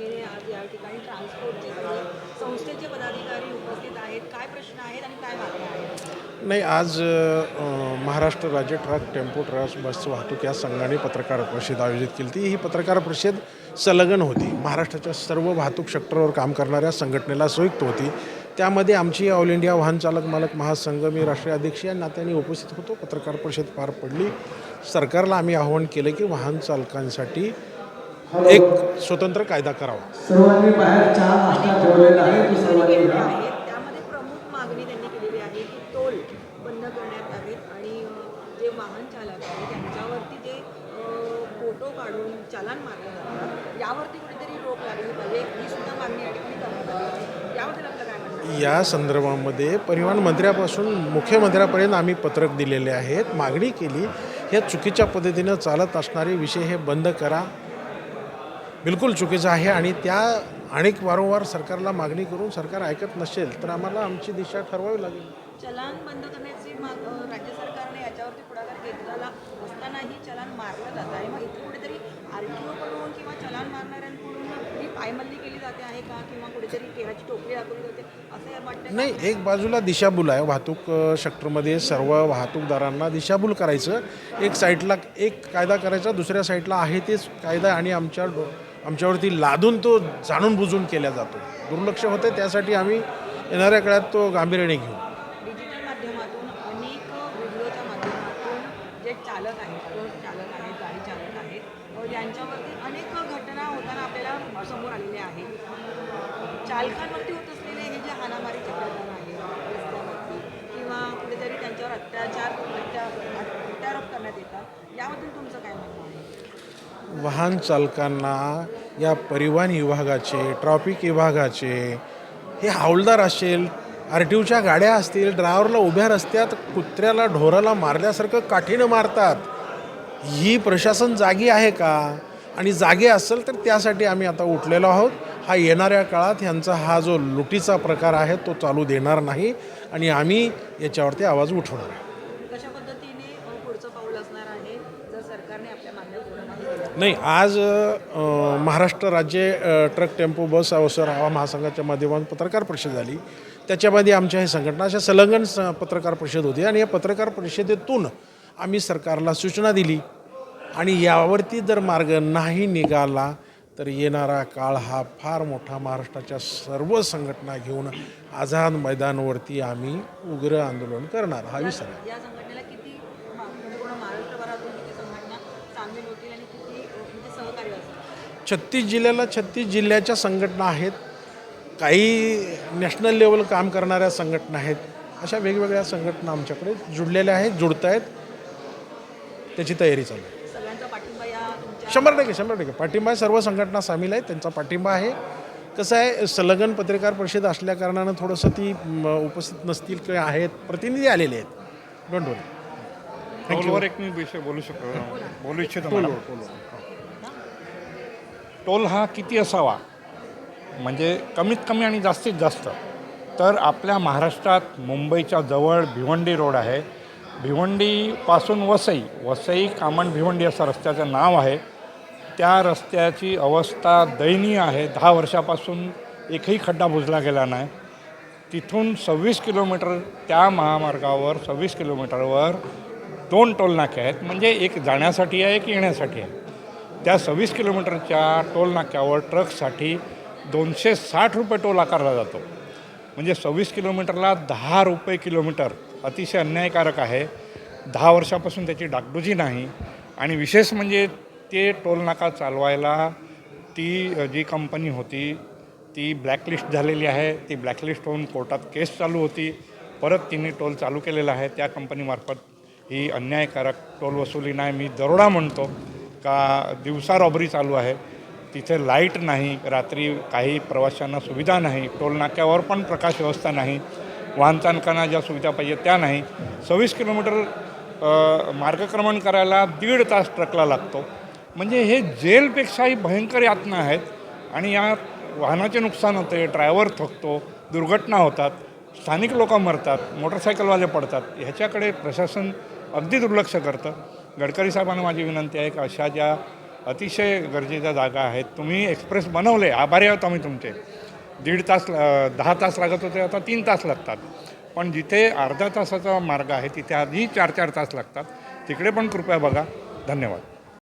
संख्येने आज या ठिकाणी ट्रान्सपोर्टचे संस्थेचे पदाधिकारी उपस्थित आहेत काय प्रश्न आहेत आणि काय मागण्या आहेत? नाही आज महाराष्ट्र राज्य ट्रक टेम्पो ट्रक बस वाहतूक या संघाने पत्रकार परिषद आयोजित केली होती. ही पत्रकार परिषद संलग्न होती. महाराष्ट्राच्या सर्व वाहतूक सेक्टरवर काम करणाऱ्या संघटनेला संयुक्त होती. त्यामध्ये आमची ऑल इंडिया वाहन चालक मालक महासंघ मी राष्ट्रीय अध्यक्ष या नात्याने उपस्थित होतो. पत्रकार परिषद पार पडली. सरकारला आम्ही आवाहन केलं की वाहन चालकांसाठी एक स्वतंत्र कायदा करावा. सर्वांनी बाहेर चहा नाश्ता ठेवलेला आहे तो सर्वांनी घ्या. त्यामध्ये प्रमुख मागणी त्यांनी केलेली आहे की टोल बंद करण्यात यावेत आणि अ, जे वाहन चालक आहेत त्यांच्यावरती जे अ, फोटो काढून चालान मारलं जातात यावरती कुठेतरी रोक लागली पाहिजे. ही सुद्धा मागणी या ठिकाणी करण्यात आली आहे. याबद्दल आपलं काय म्हणणं आहे? या संदर्भामध्ये परिवहन मंत्र्यापासून मुख्यमंत्र्यापर्यंत आम्ही पत्रक दिलेले आहेत. मागणी केली हे चुकीच्या पद्धतीनं चालत असणारे विषय हे बंद करा. बिलकुल चुकीचं आहे आणि त्या अनेक वारंवार सरकारला मागणी करून सरकार ऐकत नसेल तर आम्हाला आमची दिशा ठरवावी लागेल. चलान बंद करण्याची माग राज्य सरकारने याच्यावरती पुढाकार घेतलेला असतानाही चलान मारलं जात आहे. मग इथे कुठेतरी आर टी ओकडून किंवा चलान मारणाऱ्यांकडून ही पायमल्ली केली जाते आहे का? किंवा कुठेतरी केराची टोपली दाखवली जाते? असं वाटतं? नाही एक बाजूला दिशाभूल आहे. वाहतूक सेक्टरमध्ये सर्व वाहतूकदारांना दिशाभूल करायचं. एक साईडला एक कायदा करायचा दुसऱ्या साईडला आहे तेच कायदा आणि आमच्या आमच्यावरती लादून तो जाणून बुजून केला जातो. दुर्लक्ष होते त्यासाठी आम्ही येणाऱ्या काळात तो गांभीर्याने घेऊ. डिजिटल माध्यमातून अनेक व्हिडिओच्या माध्यमातून जे चालक आहेत चालक आहेत चालक आहेत अनेक घटना होताना आपल्याला समोर आलेल्या आहेत चालकांवरती होत असलेले हे जे हानामारी प्रकार आहे रस्त्यावरती किंवा कुठेतरी त्यांच्यावर अत्याचार अत्या अत्यारोप करण्यात येतात याबद्दल तुमचं काय म्हणणं आहे? वाहन चालकांना या परिवहन विभागाचे ट्रॉफिक विभागाचे हे हौलदार असेल आर टी ओच्या गाड्या असतील ड्रायव्हरला उभ्या रस्त्यात कुत्र्याला ढोराला मारल्यासारखं काठीनं मारतात. ही प्रशासन जागी आहे का? आणि जागे असेल तर त्यासाठी आम्ही आता उठलेलो आहोत. हा येणाऱ्या काळात ह्यांचा हा जो लुटीचा प्रकार आहे तो चालू देणार नाही. आणि आम्ही याच्यावरती आवाज उठवणार आहे कशा पद्धतीने अ, पुढचं पाऊल असणार आहे जर सरकारने आपल्या मागण्या पूर्ण नाही आज महाराष्ट्र राज्य ट्रक टेम्पो बस अवसर हवा महासंघाच्या माध्यमातून पत्रकार परिषद झाली. त्याच्यामध्ये आमच्या हे संघटना अशा संलग्न स- पत्रकार परिषद होती आणि या पत्रकार परिषदेतून आम्ही सरकारला सूचना दिली. आणि यावरती जर मार्ग नाही निघाला तर येणारा काळ हा फार मोठा महाराष्ट्राच्या सर्व संघटना घेऊन आझाद मैदानवरती आम्ही उग्र आंदोलन करणार. हा विसर आहे. या संघटनेला किती मा- संपूर्ण महाराष्ट्रभरातून किती संघटना सामील होतील आणि किती अ, म्हणजे सहकार्य असेल? छत्तीस जिल्ह्याला छत्तीस जिल्ह्याच्या संघटना आहेत. काही नॅशनल लेवल काम करणाऱ्या संघटना आहेत. अशा वेगवेगळ्या संघटना आमच्याकडे जुडलेल्या आहेत जुडत आहेत. त्याची तयारी चालू आहे. शंभर टक्के शंभर टक्के. पाठिंबा आहे सर्व संघटना सामील आहेत त्यांचा पाठिंबा आहे. कसं आहे संलग्न पत्रकार परिषद असल्या कारणानं थोडंसं ती उपस्थित नसतील किंवा आहेत प्रतिनिधी आलेले आहेत. डोंट टोलवर एक मी विषय बोलू शकतो बोलू इच्छितो टोल हा किती असावा म्हणजे कमीत कमी आणि जास्तीत जास्त तर आपल्या महाराष्ट्रात मुंबईच्या जवळ भिवंडी रोड आहे भिवंडीपासून वसई वसई कामण भिवंडी असं रस्त्याचं नाव आहे त्या रस्त्याची अवस्था दयनीय आहे दहा वर्षापासून एकही खड्डा बुजला गेला नाही तिथून सव्वीस किलोमीटर त्या महामार्गावर सव्वीस किलोमीटरवर दोन टोलनाके आहेत. म्हणजे एक जाण्यासाठी आहे एक येण्यासाठी आहे. त्या सव्वीस किलोमीटरच्या टोलनाक्यावर ट्रकसाठी दोनशे साठ रुपये टोल आकारला जातो. म्हणजे सव्वीस किलोमीटरला दहा रुपये किलोमीटर अतिशय अन्यायकारक आहे. दहा वर्षापासून त्याची डागडुजी नाही. आणि विशेष म्हणजे ते टोलनाका चालवायला ती जी कंपनी होती ती ब्लॅकलिस्ट झालेली आहे. ती ब्लॅकलिस्ट होऊन कोर्टात केस चालू होती. परत तिने टोल चालू केलेला आहे. त्या कंपनीमार्फत ही अन्यायकारक टोल वसुली नाही. मी दरोडा म्हणतो का दिवसा रॉबरी चालू आहे. तिथे लाइट नाही रात्री काही प्रवाशांना सुविधा नाही टोल नाक्यावर पण प्रकाश व्यवस्था नाही वाहनचालकांना ज्या सुविधा पाहिजे त्या नाही. सव्वीस किलोमीटर मार्गक्रमण करायला दीड तास ट्रकला लागतो. म्हणजे हे जेलपेक्षाही भयंकर यातना आहेत आणि या वाहनाचे नुकसान होते ड्रायव्हर थकतो दुर्घटना होतात स्थानिक लोक मरतात मोटरसायकलवाले पडतात. ह्याच्याकडे प्रशासन अगदी दुर्लक्ष करतं. गडकरी साहेबांना माझी विनंती आहे की अशा ज्या अतिशय गरजेच्या जागा आहेत तुम्ही एक्सप्रेस बनवले. आभारी आहोत आम्ही तुमचे. दीड तास दहा तास लागत होते आता तीन तास लागतात. पण जिथे अर्धा तासाचा मार्ग आहे तिथे आधी चार चार तास लागतात. तिकडे पण कृपया बघा. धन्यवाद.